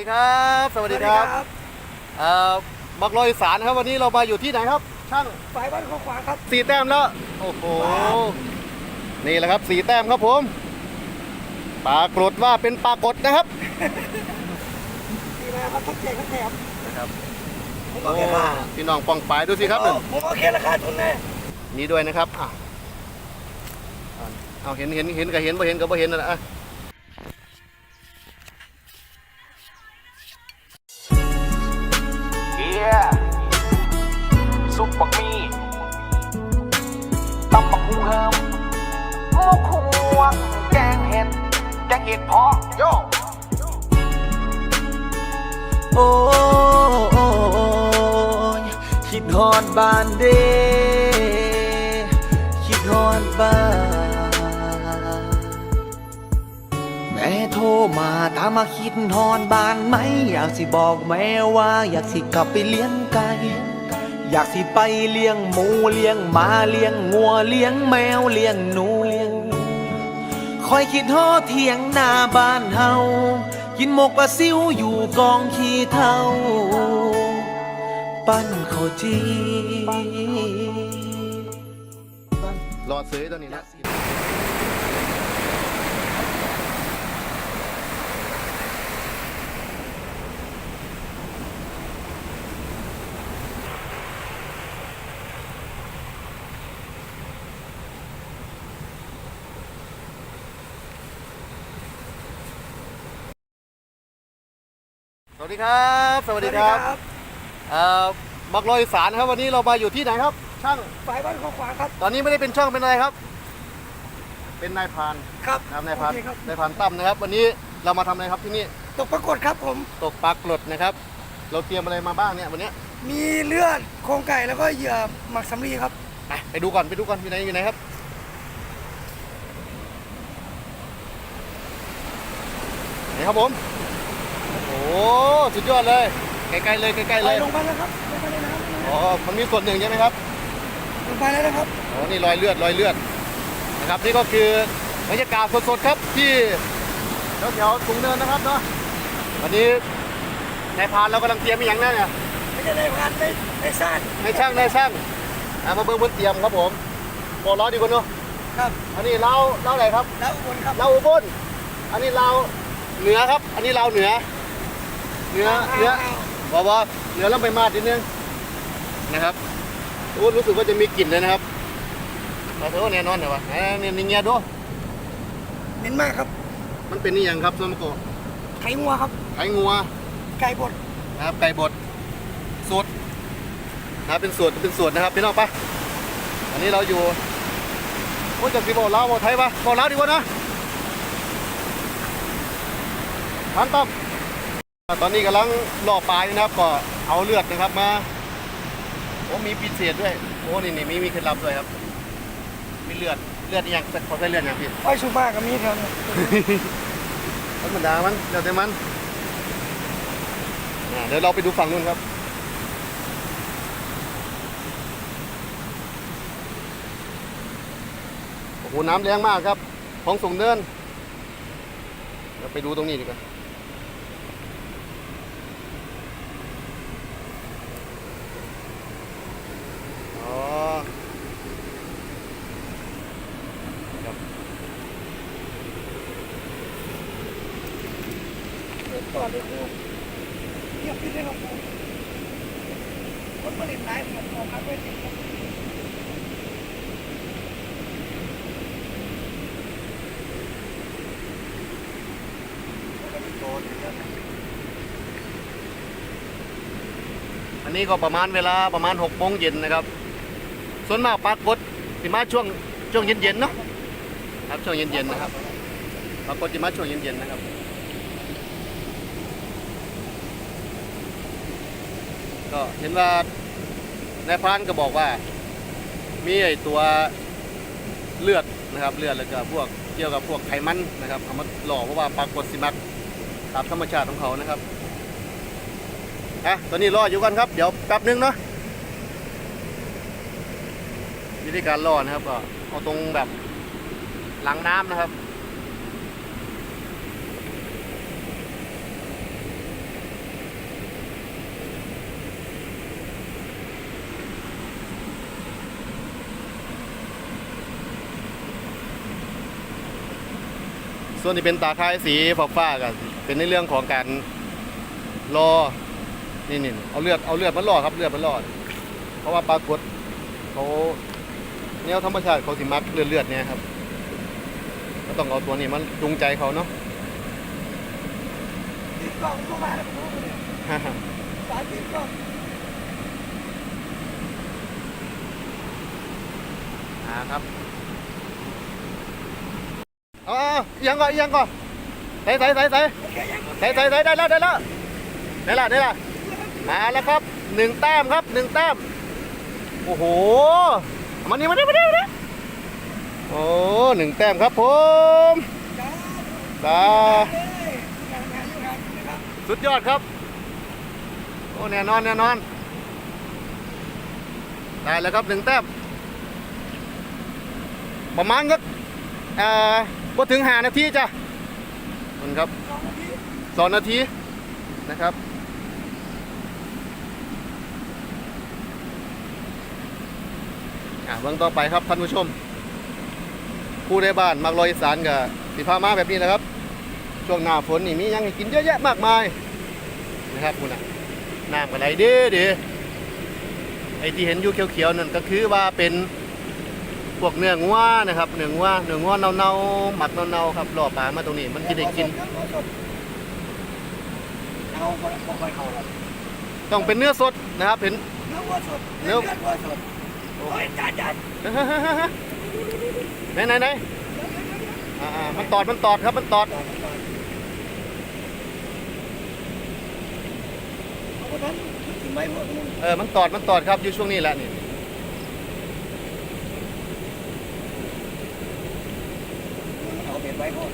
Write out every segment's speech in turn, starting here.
ดีครับ สวัสดีครับเอ่อบักลอยอีสารครับวันนี้เรามาอยู่ที่ไหนครับ ช่างฝ่ายบ้านข้อขวาครับสี่แต้มแล้ว โอ้โห นี่แหละครับสี่แต้มครับผมปรากฏว่าเป็นปรากฏนะครับดีนะครับทักแจกทักแถมนะครับผมโอ้โอเคค่ะพี่น้องปองปายดูสิครับนั่นผมโอเคราคาทุนแน่นี่ด้วยนะครับอะเอาเห็นเห็นเห็นก็เห็นบ่เห็นก็บ่เห็นนั่นแหละอะ มามาคิดฮอดบ้านไหม อยากสิบอกแม่ว่า อยากสิกลับไปเลี้ยงไก่อยากสิไปเลี้ยงหมูเลี้ยงหมาเลี้ยงงัวเลี้ยงแมวเลี้ยงหนูเลี้ยงคอยคิดฮอเถียงหน้าบ้านเฮากินหมกปลาซิวอยู่กองขี้เท่า ปั้นข้าวจีรอซื้อตัวนี้นะ สวัสดีครับ สวัสดีครับเอ่อบักลอยอีสารครับวันนี้เรามาอยู่ที่ไหนครับ ช่างฝ่ายบ้านข้อขวาครับ ตอนนี้ไม่ได้เป็นช่างเป็นอะไรครับ เป็นนายพรานครับนะครับนายพรานโอเคครับ นายพรานตั้มนะครับ วันนี้เรามาทำอะไรครับที่นี่ตกปรากฏครับผม ตกปลากรดนะครับ เราเตรียมอะไรมาบ้างเนี่ยวันเนี้ยมีเลือดโครงไก่แล้วก็เหยื่อหมักสำลีครับ ไปไปดูก่อนไปดูก่อนอยู่ไหนอยู่ไหนครับนี่ครับผมโอ้โห สุดยอดเลยใกล้ๆเลยใกล้ๆไปเลยลงไปแล้วครับลงไปเลยนะครับอ๋อมันมีส่วนหนึ่งใช่ไหมครับลงไปแล้วนะครับโอ้นี่รอยเลือดรอยเลือดนะครับนี่ก็คือบรรยากาศสดๆครับที่แถวๆสูงเนินนะครับเนาะวันนี้นายพรานเรากำลังเตรียมอหย่างนั้นเนี่ยไม่ใช่ในพันในในซ่านนายช่างนายช่างอะมาเบิ่งบนเตรียมครับผมโบล้อดีกว่าเนาะครับอันนี้เราเราไหนครับแล้วอุบลครับเราอุบลอันนี้เราเหนือครับ อันนี้เราเหนือ เหนือเหนือบอกว่าเหนือแล้วไปมาดนิดนึงนะครับโอ้รู้สึกว่าจะมีกลิ่นเลยนะครับมาเถอะแน่นอนเหรอวะไหนเนี่ยนี่เงียดูเน้นมากครับ มันเป็นนี่ยังครับสมโกไข่งัวครับไข่งัว ไก่บดนะครับไก่บดสูตรนะครับเป็นสูตรเป็นสูตรนะครับพี่น้องปะอันนี้เราอยู่โอ้ยจากสิบอกลาวบอกไทยปะบอกลาวดีกว่านะทันต้อม ตอนนี้กำลังล่อปลาอยู่นะครับก็เอาเลือดนะครับมาโอ้มีพิเศษด้วยโอ้นี่นี่มีมีเคล็ดลับด้วยครับ มีเลือดเลือดนี่ยังขอใช้เลือดยังพี่อ้อยชูมากกับมีแถวนี้ธรรมดามันเดี๋ยวแต่มันอ่าเดี๋ยวเราไปดูฝั่งนู้นครับโอ้โหน้ำแรงมากครับ ของสูงเนินเราไปดูตรงนี้ดีกว่า อ๋อ ครับ ต่อเลยครูเทียบขึ้นได้ครับคนผลิตหลายผมออกมาด้วยสิอันนี้ก็ประมาณเวลาประมาณ6โมงเย็นนะครับ ส่วนมากปรากฏสิมาช่วงช่วงเย็นๆเนาะครับช่วงเย็นๆนะครับปรากฏสิมาช่วงเย็นๆนะครับ ก็เห็นว่านายพรานก็บอกว่า มีไอตัวเลือดนะครับ เลือดแล้วก็พวกเกี่ยวกับพวกไขมันนะครับเอามาหล่อเพราะว่าปรากฏสิมักตามธรรมชาติของเขานะครับอะตอนนี้รออยู่กันครับ เดี๋ยวแป๊บนึงเนาะวิธีการรอนะครับก็เอาตรงแบบหลังน้ำนะครับ ส่วนที่เป็นตาคายสีฟ้าๆกันเป็นในเรื่องของการรอนี่นี่เอาเลือดเอาเลือดมันรอครับเลือดมันรอเพราะว่าปลากดเขาแนวธรรมชาติเขาสิมักเลือดเลือดเนี่ยครับก็ต้องเอาตัวนี้มันจูงใจเขาเนาะติดกล้องเข้ามาแล้วผมรู้เลยสายติดกล้องอ่าครับ อ๋อยังก่อนยังก่อนใส่ใส่ใส่ใส่ใส่ใส่ใส่ได้แล้วได้แล้วได้แล้วได้แล้วมาแล้วครับหนึ่งแต้มครับหนึ่งแต้มโอ้โหมานี่มานี่มานี่มานี่โอ้หนึ่งแต้มครับผมตาสุดยอดครับโอ้แน่นอนแน่นอนได้แล้วครับหนึ่งแต้มประมาณก็เอ่อ ก็ถึงหานาทีจ้ะมันครับสองนาทีนะครับอะเบื้องต่อไปครับท่านผู้ชม ผู้ในบ้านมักลอยสานกับสีพามาแบบนี้นะครับ ช่วงหน้าฝนนี่มียังให้กินเยอะแยะมากมายนะครับคุณน่ะน้ำอะไรเด้ดีไอที่เห็นอยู่เขียวๆนั่นก็คือว่าเป็น พวกเนื้องัวนะครับเนื้องัวเนื้องัวเน่าๆหมักเน่าๆครับล่อปลามาตรงนี้มันจะได้กิน เอาคนละคนเข้าครับต้องเป็นเนื้อสดนะครับเห็น เนื้อวัวสดเนื้เนื้ออวัวสดโอ้ยจานจานไหนไหนไหนอ่าๆมันตอดมันตอดครับมันตอดเอาคนนั้นถึงไม่หมดมึงเออมันตอดมันตอดครับอยู่ช่วงนี้แหละนี่ เอาเบ็ด ไว้ก่อน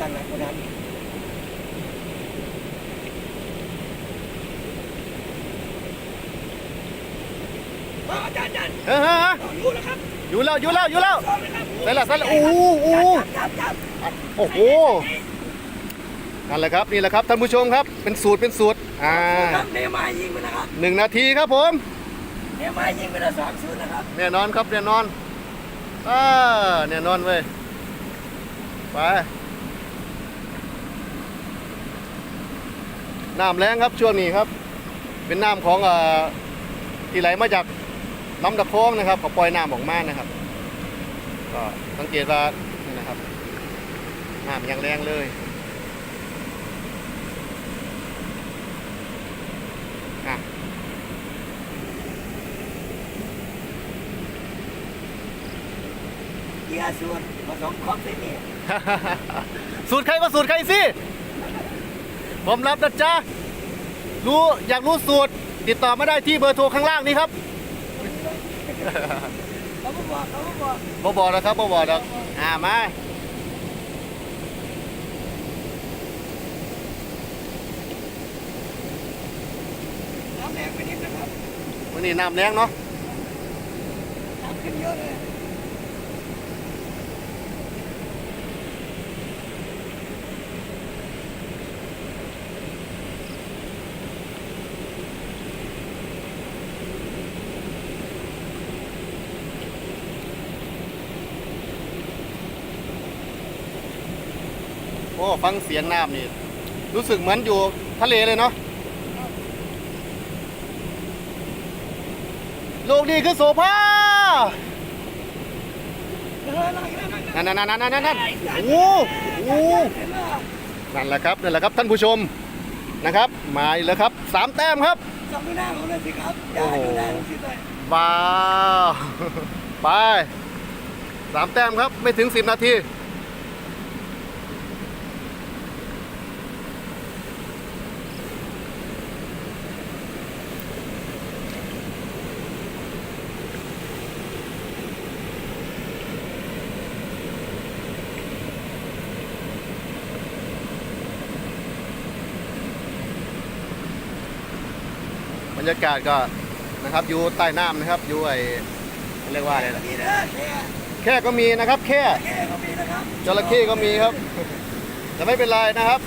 ตั้งหลักคนนั้นเอาจานจานเฮ้ยเฮ้ยเฮ้ยเอาอยู่แล้วครับอยู่แล้วอยู่แล้วอยู่แล้วชอบเลยครับใส่ละใส่ละโอ้โหโอ้โหจับจับโอ้โหนั่นแหละครับนี่แหละครับท่านผู้ชมครับเป็นสูตรเป็นสูตรอ่าครับเนมายิงไปนะครับหนึ่งนาทีครับผมเนมายิงไปแล้วสองศูนย์นะครับแน่นอนครับแน่นอนอ่าแน่นอนเว้ย ไปน้ำแรงครับช่วงนี้ครับ เป็นน้ำของอที่ไหลมาจากลำตะโค้งนะครับเขาปล่อยน้ำออกมานะครับ ก็สังเกตว่านี่นะครับน้ำยังแรงเลยอะเยร์สูต รผสมคอมเซนี่สูตรใครก็สูตรใครสิผมรับนะจ๊ะรู้อยากรู้สูตร ติดต่อมาได้ที่เบอร์โทรข้างล่างนี้ครับเขาก็บอกเขาก็บอกบอบอกนะครับบอบอกนะอ่ามาน้ำแรงไปนิดนะครับวันนี้น้ำแรงเนาะ น้ำขึ้นเยอะเลย โอ้ ฟังเสียงน้ำนี่ รู้สึกเหมือนอยู่ทะเลเลยเนาะโลกดีคือโสภาเออนั่งนั่งนั่งนั่นนั่นนั่นนั่นนั่นโอ้โหเห็นไหมนั่นแหละครับนั่นแหละครับท่านผู้ชมนะครับมาอีกแล้วครับสามแต้มครับจับดูหน้าเขาเลยสิครับอย่าให้ดูหน้าเขาสิเลยว้าวไปสามแต้มครับไม่ถึงสิบนาที รรยากาศก็นะครับอยู่ใต้น้ำนะครับอยู่ไอเรียกว่าอะไรนะมีเด้อแค่แค่ก็มีนะครับแค่แค่ก็มีนะครับจระเข้ก็มีครับ แต่ไม่เป็นไรนะครับ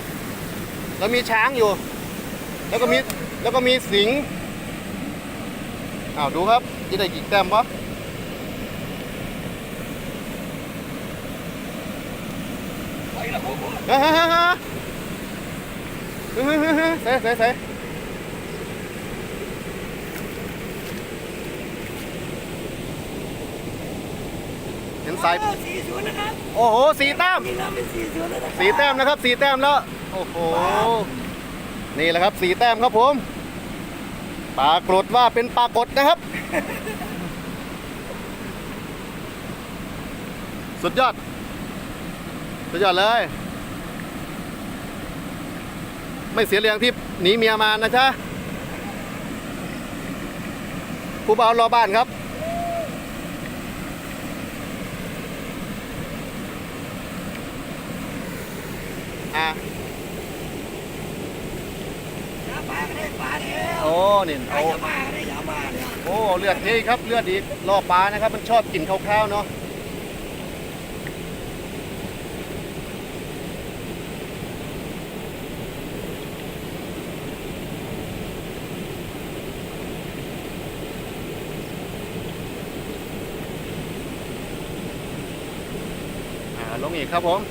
แล้วมีช้างอยู่ แล้วก็มีแล้วก็มีสิงห์อ้าวดูครับจะได้กี่แต้มวะถอยฮ่าฮ่าฮ่าฮ่าเฮ้ยเฮ้ยเฮ้ยเฮ้ยเซ่เซ่เซ่เห็นสายสี่ศูนย์นะครับโอ้โหสีแต้มนี่น้ำเป็นสี่ศูนย์แล้วนะครับสีแต้มนะครับสีแต้มแล้วโอ้โหนี่แหละครับสีแต้มครับผมปรากฏว่าเป็นปรากฏนะครับ สุดยอด สุดยอดเลย ไม่เสียเรียงที่หนีเมียมานะจ๊ะผู้บ่าวรอบ้านครับ อะ อย่ามาก็ได้ปลาเดียว โอ้ นี่ใครโอ้จะมาก็ได้อย่ามาเนี่ยโอ้เลือดนี่ครับเลือดอีกล่อปลานะครับ มันชอบกินข้าวๆเนาะอ่าลงอีกครับผม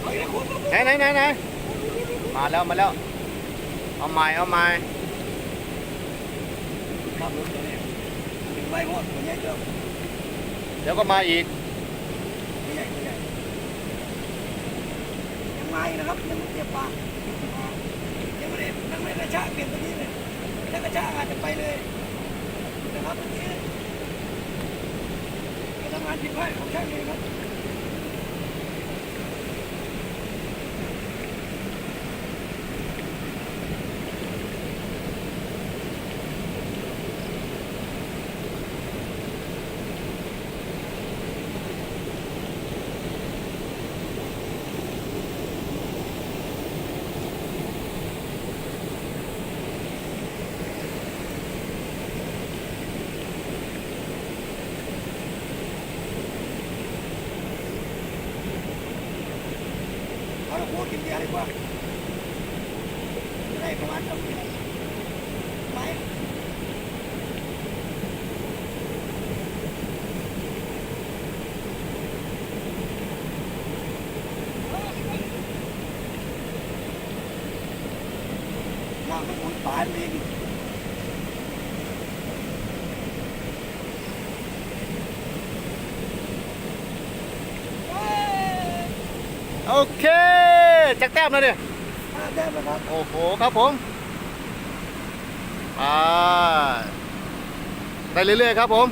เอาอีกแล้วคุณ ไหนไหนไหนไหนมาแล้วมาแล้ว เอาไม้เอาไม้ครับผมตัวนี้ถึงใบหมดตัวใหญ่เกินเดี๋ยวก็มาอีกตัวใหญ่ตัวใหญ่ยังมาอีกนะครับยังไม่เทียบปลายังไม่ได้ยังไม่ได้กระชากเปลี่ยนตัวนี้เลยถ้ากระชากอาจจะไปเลยนะครับตัวนี้การทำงานผิดพลาดของช่างเองครับ เอาเราพูดกินเบียร์ดีก ว่าจะได้ประมาณเท่าไหร่ไหมน้ำมันหมุนปานเองโอเค จักแต้มแล้วเนี่ยห้าแต้มนะครับโอ้โหครับผมอ่าได้เรื่อยๆครับผม